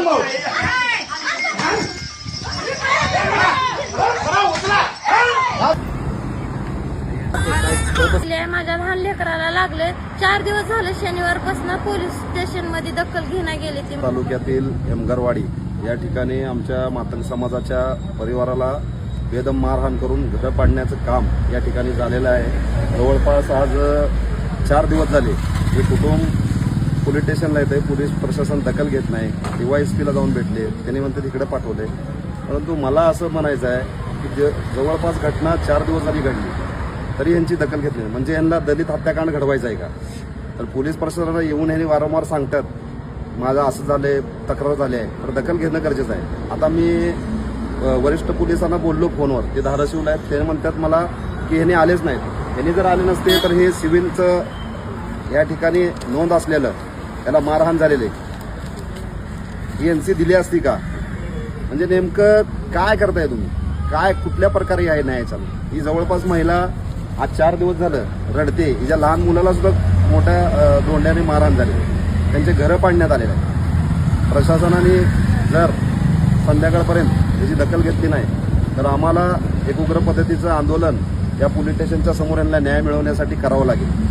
मग माझ्या लहान लेकराला लागले चार दिवस झाले शनिवारपासून पोलीस स्टेशनमध्ये दखल घेण्या गेले ते. तालुक्यातील एमगरवाडी या ठिकाणी आमच्या मातंग समाजाच्या परिवाराला बेदम मारहाण करून घरं पाडण्याचं काम या ठिकाणी झालेलं आहे. जवळपास आज चार दिवस झाले. हे कुटुंब पोलीस स्टेशनला येते पोलीस प्रशासन दखल घेत नाही. डीवायएसपीला जाऊन भेटले. त्यांनी म्हणते तिकडे पाठवले. परंतु मला असं म्हणायचं आहे की जे जवळपास घटना चार दिवस झाली घडली तरी यांची दखल घेतली नाही. म्हणजे यांना दलित हत्याकांड घडवायचं आहे का? तर पोलीस प्रशासनाला येऊन ह्यांनी वारंवार सांगतात माझं असं झालंय तक्रार झाली आहे तर दखल घेणं गरजेचं आहे. आता मी वरिष्ठ पोलिसांना बोललो फोनवर. ते धाराशिवला आहेत. ते म्हणतात मला की ह्यांनी आलेच नाहीत. ह्यांनी जर आले नसते तर हे सिव्हिलचं या ठिकाणी नोंद असलेलं त्याला मारहाण झालेले ही एन सी दिली असती का? म्हणजे नेमकं काय करताय तुम्ही? काय कुठल्या प्रकारे आहे न्याय चालू ही जवळपास महिला आज चार दिवस झालं रडते. हिच्या लहान मुलाला सुद्धा मोठ्या धोंड्याने दोंड्याने मारहाण झाले. त्यांचे घरं पाडण्यात आलेले आहे प्रशासनाने जर संध्याकाळपर्यंत त्याची दखल घेतली नाही तर आम्हाला एक उग्र पद्धतीचं आंदोलन या पोलीस स्टेशनच्या समोर यांना न्याय मिळवण्यासाठी करावं लागेल.